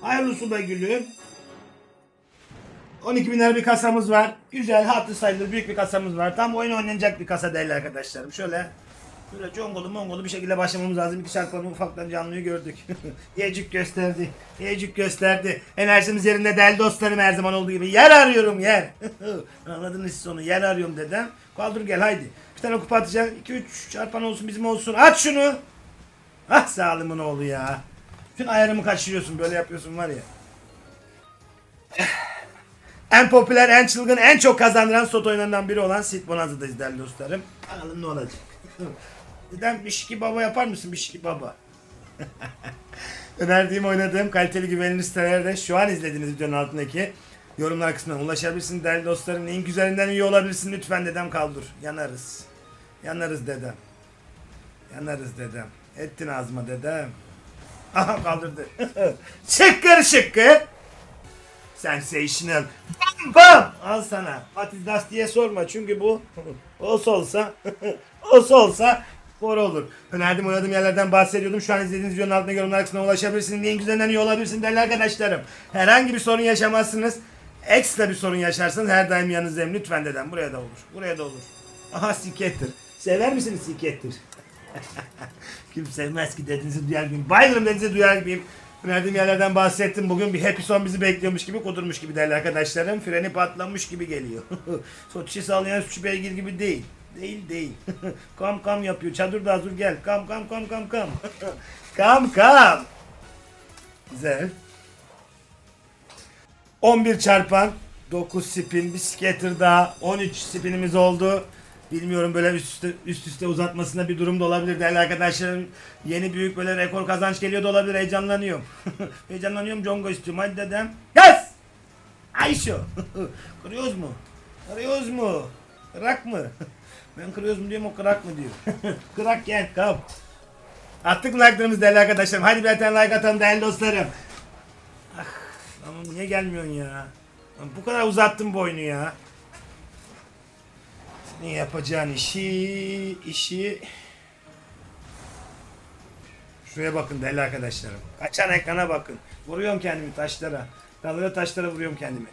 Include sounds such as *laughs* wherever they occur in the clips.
Hayırlısı be gülüm. 12 bin lira bir kasamız var. Güzel, hatlı sayılır büyük bir kasamız var. Tam oyun oynanacak bir kasa değil arkadaşlarım. Şöyle Böyle congolu mongolu bir şekilde başlamamız lazım. İki çarpanı ufaktan canlıyı gördük. *laughs* Yecük gösterdi. Yecük gösterdi. Enerjimiz yerinde değerli dostlarım her zaman olduğu gibi. Yer arıyorum yer. *laughs* Anladınız siz onu. Yer arıyorum dedem. Kaldır gel haydi. Bir tane kupa atacaksın. 2-3 çarpan olsun bizim olsun. At şunu. Ah sağlımın oğlu ya. Bütün ayarımı kaçırıyorsun. Böyle yapıyorsun var ya. En popüler, en çılgın, en çok kazandıran slot oyunlarından biri olan Sid Bonanza'dayız değerli dostlarım. Bakalım ne olacak. *laughs* Neden Bişki Baba yapar mısın Bişki Baba? *laughs* Önerdiğim oynadığım kaliteli güvenilir sitelerde şu an izlediğiniz videonun altındaki yorumlar kısmına ulaşabilirsin değerli dostlarım. Neyin güzelinden iyi olabilirsin lütfen dedem kaldır. Yanarız. Yanarız dedem. Yanarız dedem. Ettin ağzıma dedem. Aha kaldırdı. *laughs* şıkkır şıkkır. Sensational. Bam bam. Al sana. What is diye sorma çünkü bu *laughs* olsa olsa *laughs* olsa olsa spor olur. Önerdiğim oynadığım yerlerden bahsediyordum. Şu an izlediğiniz videonun altına yorumlar kısmına ulaşabilirsiniz. Neyin güzelinden iyi olabilirsin değerli arkadaşlarım. Herhangi bir sorun yaşamazsınız. Ekstra bir sorun yaşarsanız her daim yanınızdayım. Lütfen dedem. Buraya da olur. Buraya da olur. Aha sikettir. Sever misiniz sikettir? *laughs* Kim sevmez ki dediğinizi duyar gibiyim. Bayılırım dediğinizi duyar gibiyim. Önerdiğim yerlerden bahsettim. Bugün bir happy son bizi bekliyormuş gibi kudurmuş gibi değerli arkadaşlarım. Freni patlamış gibi geliyor. *laughs* Soçi sağlayan suçu beygir gibi değil. Değil değil. *laughs* kam kam yapıyor. Çadır da hazır gel. Kam kam kam kam kam. kam kam. Güzel. 11 çarpan 9 spin bir skater daha 13 spinimiz oldu. Bilmiyorum böyle üst üste, üst üste uzatmasında bir durum da olabilir değerli arkadaşlarım. Yeni büyük böyle rekor kazanç geliyor da olabilir heyecanlanıyorum. *laughs* heyecanlanıyorum Congo istiyorum hadi dedem. Yaz! Ayşo! *laughs* Kırıyoruz mu? Kırıyoruz mu? Kırak mı? *laughs* ben kırıyoruz mu diyorum o kırak mı diyor. kırak gel kap. Attık mı like'larımızı değerli arkadaşlarım. Hadi bir tane like atalım değerli dostlarım. Ah, ama niye gelmiyorsun ya? Bu kadar uzattım bu oyunu ya. Senin yapacağın işi, işi... Şuraya bakın değerli arkadaşlarım. Kaçan ekrana bakın. Vuruyorum kendimi taşlara. Dallara taşlara vuruyorum kendimi.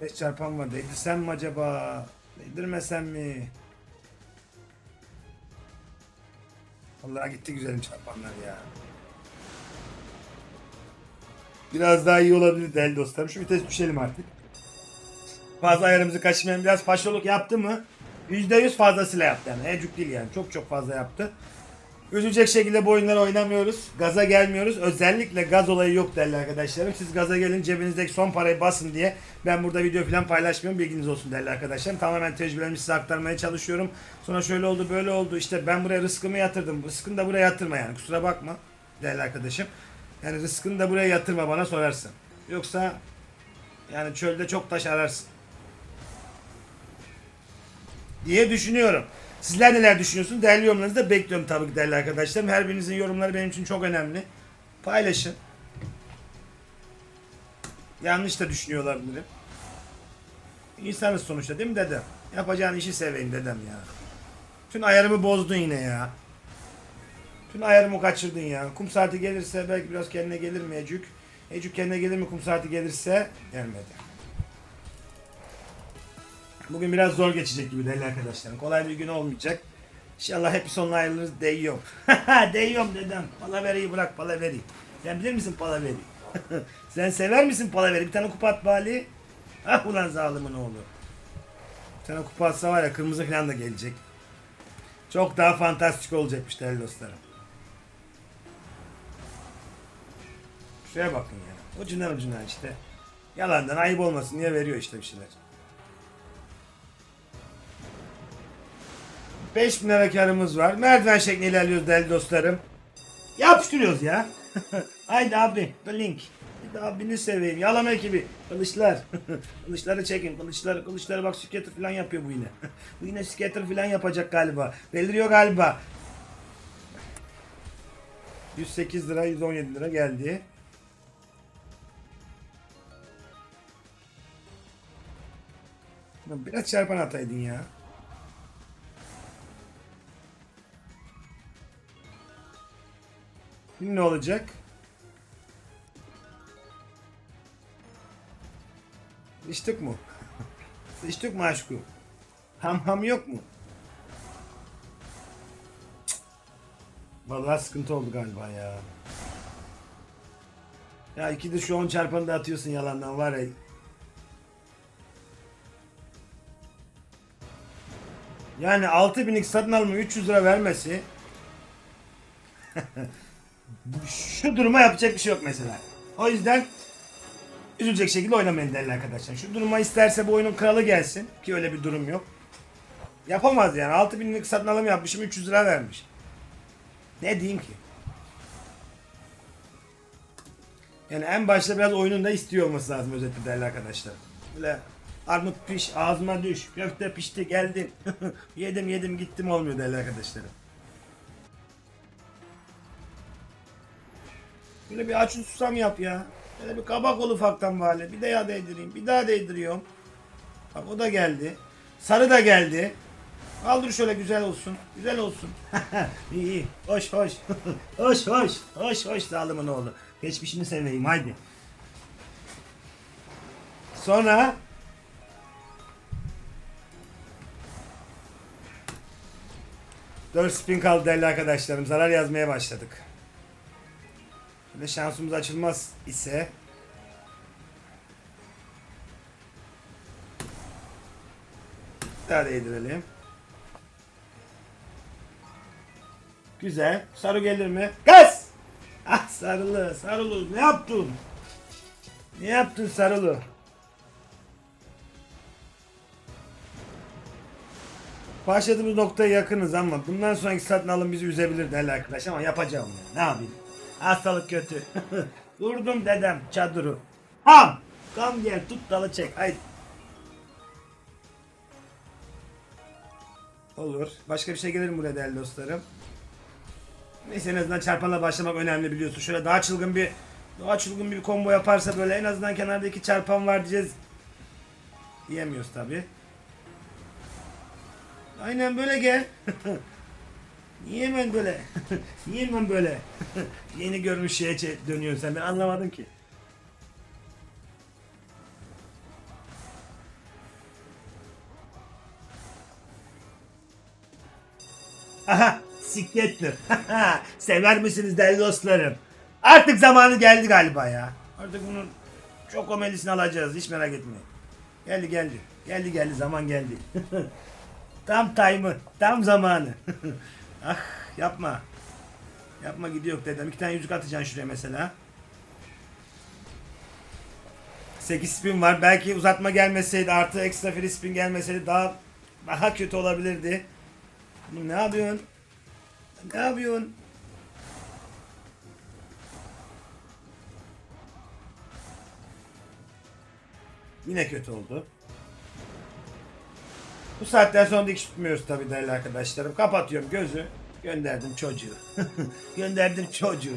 Beş çarpan var. Değdirsem mi acaba? Değdirmesem mi? Allah gitti güzelim çarpanlar ya. Biraz daha iyi olabilir değerli dostlarım. Şu vites düşelim artık. Fazla ayarımızı kaçırmayalım. Biraz faşoluk yaptı mı? %100 fazlasıyla yaptı yani. Ecuk değil yani. Çok çok fazla yaptı. Üzülecek şekilde bu oyunları oynamıyoruz. Gaza gelmiyoruz. Özellikle gaz olayı yok değerli arkadaşlarım. Siz gaza gelin cebinizdeki son parayı basın diye ben burada video falan paylaşmıyorum. Bilginiz olsun değerli arkadaşlarım. Tamamen tecrübelerimi size aktarmaya çalışıyorum. Sonra şöyle oldu böyle oldu. İşte ben buraya rızkımı yatırdım. Rızkını da buraya yatırma yani. Kusura bakma değerli arkadaşım. Yani rızkını da buraya yatırma bana sorarsın. Yoksa yani çölde çok taş ararsın. Diye düşünüyorum. Sizler neler düşünüyorsunuz? Değerli yorumlarınızı da bekliyorum tabii ki değerli arkadaşlarım. Her birinizin yorumları benim için çok önemli. Paylaşın. Yanlış da düşünüyor olabilirim. İnsanız sonuçta değil mi dedem? Yapacağın işi seveyim dedem ya. Tüm ayarımı bozdun yine ya. Tüm ayarımı kaçırdın ya. Kum saati gelirse belki biraz kendine gelir mi Ecük? Ecük kendine gelir mi kum saati gelirse? Gelmedi. Bugün biraz zor geçecek gibi değerli arkadaşlarım. Kolay bir gün olmayacak. İnşallah hep sonuna ayrılırız değiyorum. *laughs* değiyorum dedem. Palaveriyi bırak palaveri. Sen bilir misin palaveri? *laughs* Sen sever misin palaveri? Bir tane kupa at bari. Ah ulan zalimin oğlu. Bir tane kupa atsa var ya kırmızı falan da gelecek. Çok daha fantastik olacakmış değerli dostlarım. Şuraya bakın ya. Ucundan ucundan işte. Yalandan ayıp olmasın diye veriyor işte bir şeyler. 5000 lira karımız var. Merdiven şeklinde ilerliyoruz değerli dostlarım. Yapıştırıyoruz ya. *laughs* Haydi abi. The link. Bir de abini seveyim. Yalama ekibi. Kılıçlar. *laughs* Kılıçları çekin. Kılıçları. Kılıçları bak skater falan yapıyor bu yine. *laughs* bu yine skater falan yapacak galiba. Beliriyor galiba. 108 lira 117 lira geldi. Biraz çarpan ataydın ya. Şimdi ne olacak? İçtik mu? *laughs* İçtik mu aşkım? Ham ham yok mu? Vallahi sıkıntı oldu galiba ya. Ya iki de şu 10 çarpanı da atıyorsun yalandan var ya. Yani 6000'lik satın alma 300 lira vermesi *laughs* şu duruma yapacak bir şey yok mesela. O yüzden üzülecek şekilde oynamayın değerli arkadaşlar. Şu duruma isterse bu oyunun kralı gelsin ki öyle bir durum yok. Yapamaz yani 6000'lik satın alım yapmışım 300 lira vermiş. Ne diyeyim ki? Yani en başta biraz oyunun da istiyor olması lazım özetle değerli arkadaşlar. Böyle armut piş ağzıma düş köfte pişti geldim *laughs* yedim yedim gittim olmuyor değerli arkadaşlarım. Böyle bir aç susam yap ya. Böyle bir kabak ol ufaktan bari. Bir yağ değdireyim. Bir daha değdiriyorum. Bak o da geldi. Sarı da geldi. Kaldır şöyle güzel olsun. Güzel olsun. *laughs* iyi iyi. Hoş hoş. *laughs* hoş hoş. Hoş hoş zalimin oğlu. Geçmişini seveyim haydi. Sonra Dört spin kaldı değerli arkadaşlarım. Zarar yazmaya başladık. Şöyle şansımız açılmaz ise daha değdirelim. Güzel. Sarı gelir mi? Gaz! Ah sarılı, sarılı. Ne yaptın? Ne yaptın sarılı? Başladığımız noktaya yakınız ama bundan sonraki satın alım bizi üzebilir değerli arkadaş ama yapacağım ya. Ne yapayım? Hastalık kötü. *laughs* Vurdum dedem çadırı. Ham! Kam gel tut dalı çek. Haydi. Olur. Başka bir şey gelir mi buraya değerli dostlarım? Neyse en azından çarpanla başlamak önemli biliyorsun. Şöyle daha çılgın bir daha çılgın bir combo yaparsa böyle en azından kenarda iki çarpan var diyeceğiz. Diyemiyoruz tabi. Aynen böyle gel. *laughs* Niye hemen böyle? *laughs* Niye hemen böyle? *laughs* Yeni görmüş şeye dönüyorsun sen ben anlamadım ki. Aha siklettir. Sever misiniz değerli dostlarım? Artık zamanı geldi galiba ya. Artık bunun çok omelisini alacağız hiç merak etmeyin. Geldi geldi. Geldi geldi zaman geldi. Tam time'ı, tam zamanı. *laughs* ah yapma. Yapma gidiyor dedem. İki tane yüzük atacaksın şuraya mesela. 8 spin var. Belki uzatma gelmeseydi artı ekstra free spin gelmeseydi daha daha kötü olabilirdi. Oğlum ne yapıyorsun? Ne yapıyorsun? Yine kötü oldu. Bu saatten sonra dikiş tutmuyoruz tabii değerli arkadaşlarım. Kapatıyorum gözü. Gönderdim çocuğu. *laughs* Gönderdim çocuğu.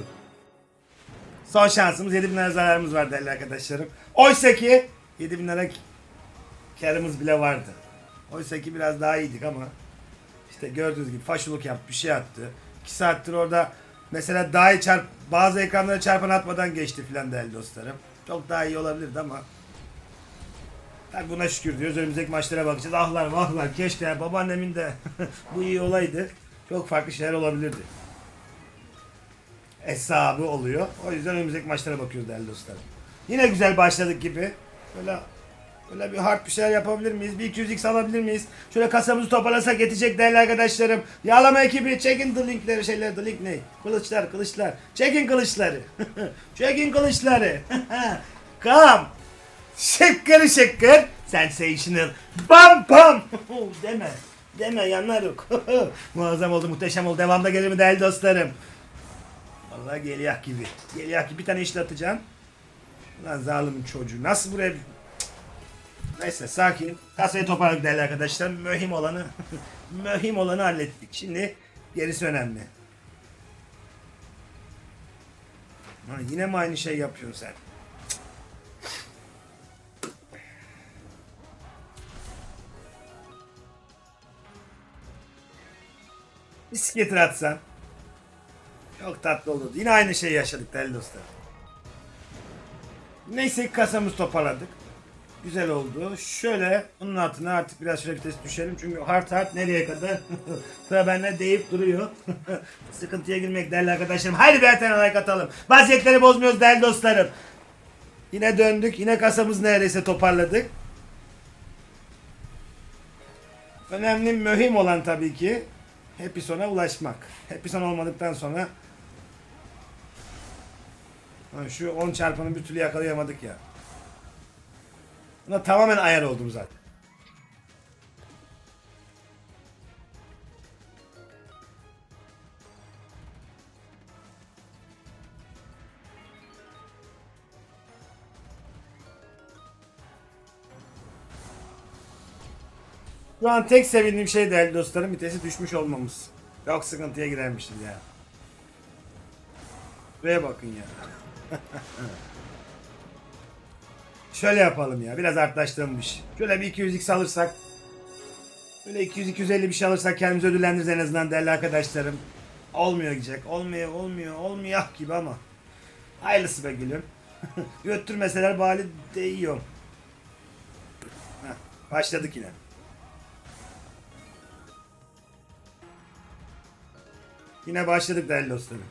Son şansımız 7000 lira zararımız var değerli arkadaşlarım. Oysa ki 7000 lira karımız bile vardı. Oysa ki biraz daha iyiydik ama işte gördüğünüz gibi faşuluk yaptı, bir şey attı. 2 saattir orada mesela daha iyi çarp bazı ekranlara çarpan atmadan geçti filan değerli dostlarım. Çok daha iyi olabilirdi ama Tabii buna şükür diyoruz. Önümüzdeki maçlara bakacağız. Ahlar vahlar keşke babaannemin de *laughs* bu iyi olaydı. Çok farklı şeyler olabilirdi. Hesabı oluyor. O yüzden önümüzdeki maçlara bakıyoruz değerli dostlar. Yine güzel başladık gibi. Böyle Böyle bir hard bir şeyler yapabilir miyiz? Bir 200x alabilir miyiz? Şöyle kasamızı toparlasak yetecek değerli arkadaşlarım. Yağlama ekibi çekin the linkleri şeyler the link ne? Kılıçlar kılıçlar. Çekin kılıçları. *laughs* çekin kılıçları. *laughs* Come. Şekkeri şekker. Sensational. Bam bam. *laughs* Deme. Deme yanlaruk. *laughs* Muazzam oldu muhteşem oldu. Devamda gelir mi değerli dostlarım? Vallahi geliyor gibi. Geliyor gibi. Bir tane işte atacağım. Lan zalimin çocuğu. Nasıl buraya... Neyse sakin. Kasayı toparladık değerli arkadaşlar. Mühim olanı *laughs* mühim olanı hallettik. Şimdi gerisi önemli. Lan yine mi aynı şey yapıyorsun sen? Skater atsan. Çok tatlı oldu. Yine aynı şeyi yaşadık değerli dostlar. Neyse ki kasamızı toparladık. Güzel oldu. Şöyle onun altına artık biraz şöyle vites düşelim. Çünkü hard hard nereye kadar? *laughs* Sıra bende deyip duruyor. *laughs* Sıkıntıya girmek değerli arkadaşlarım. Haydi bir tane like atalım. Vaziyetleri bozmuyoruz değerli dostlarım. Yine döndük. Yine kasamız neredeyse toparladık. Önemli, mühim olan tabii ki Happy Son'a ulaşmak. Happy Son olmadıktan sonra şu 10 çarpanı bir türlü yakalayamadık ya. Buna tamamen ayar oldum zaten. Şu an tek sevindiğim şey değerli dostlarım vitesi düşmüş olmamız. Yok sıkıntıya girermişiz ya. Buraya bakın ya. *laughs* Şöyle yapalım ya. Biraz artlaştırılmış. Şöyle bir 200x alırsak. Böyle 200-250 bir şey alırsak kendimizi ödüllendiririz en azından değerli arkadaşlarım. Olmuyor gidecek. Olmuyor, olmuyor, olmuyor gibi ama. Hayırlısı be gülüm. *laughs* Götürmeseler bari değiyor. Heh, başladık yine. Yine başladık dostlarım.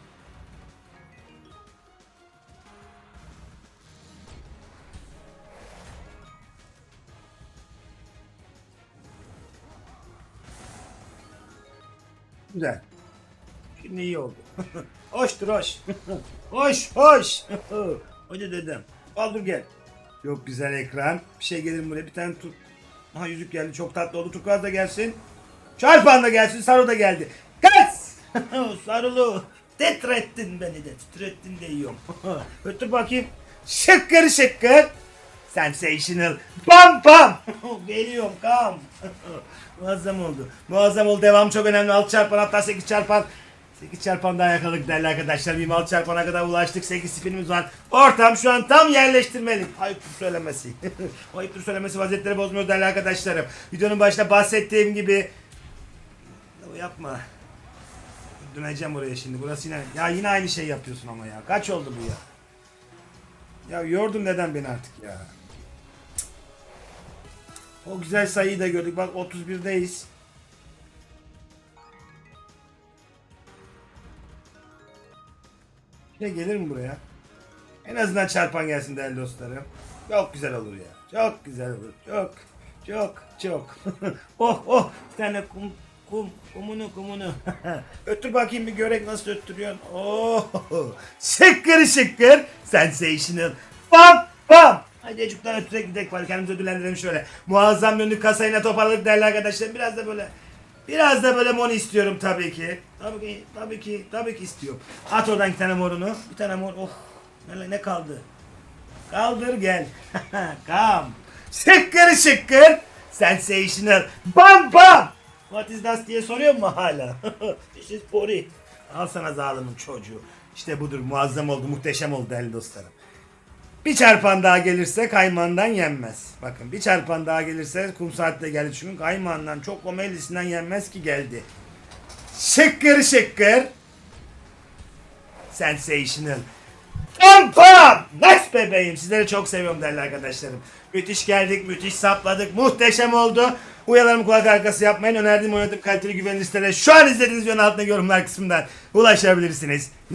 Güzel. Şimdi iyi oldu. *laughs* Hoştur hoş. *laughs* hoş hoş. *laughs* Hadi dedem. Kaldır gel. Çok güzel ekran. Bir şey gelir buraya? Bir tane tut. Aha yüzük geldi. Çok tatlı oldu. Turkuaz da gelsin. Çarpan da gelsin. Saru da geldi. *laughs* Sarılı. Titrettin beni de. Titrettin de yiyorum. *laughs* Ötür bakayım. Şıkkır şıkkır. Sensational. Bam bam. *laughs* Geliyorum kam. Muazzam oldu. Muazzam oldu. Devam çok önemli. 6 çarpan hatta 8 çarpan. 8 çarpan daha yakaladık değerli arkadaşlar. 26 çarpana kadar ulaştık. 8 spinimiz var. Ortam şu an tam yerleştirmeli. Ayıptır söylemesi. Ayıptır söylemesi vaziyetleri bozmuyor değerli arkadaşlarım. Videonun başında bahsettiğim gibi. Yapma. Döneceğim oraya şimdi. Burası yine. Ya yine aynı şey yapıyorsun ama ya. Kaç oldu bu ya? Ya yordun neden beni artık ya? O güzel sayıyı da gördük. Bak 31'deyiz. Ne gelir mi buraya? En azından çarpan gelsin değerli dostlarım. Çok güzel olur ya. Çok güzel olur. Çok. Çok. Çok. *laughs* oh oh. Bir tane kum. Kum. Kumunu kumunu. *laughs* Öttür bakayım bir görek nasıl öttürüyorsun. Oh. Şıkkır şıkkır. Sensational. Bam bam. Hadi çocuklar ötürek gidelim bari kendimizi ödüllendirelim şöyle. Muazzam döndük kasayla toparladık değerli arkadaşlar. Biraz da böyle Biraz da böyle moni istiyorum tabii ki. Tabii ki, tabii ki, tabii ki istiyorum. At oradan iki tane morunu. Bir tane mor. Oh. Ne, ne kaldı? Kaldır gel. *laughs* Kam. Şıkkır şıkkır. Sensational. Bam bam. What is that diye soruyor mu hala? *laughs* This is Pori. Al sana zalimin çocuğu. İşte budur. Muazzam oldu. Muhteşem oldu değerli dostlarım. Bir çarpan daha gelirse kaymağından yenmez. Bakın bir çarpan daha gelirse kum saatte geldi çünkü kaymağından çok komelisinden yenmez ki geldi. Şıkkır şıkkır. Sensational. Pam pam. Nice bebeğim. Sizleri çok seviyorum değerli arkadaşlarım. Müthiş geldik, müthiş sapladık. Muhteşem oldu. Uyalarımı kulak arkası yapmayın. Önerdiğim oynadığım kaliteli güvenli sitelere şu an izlediğiniz videonun altında yorumlar kısmından ulaşabilirsiniz.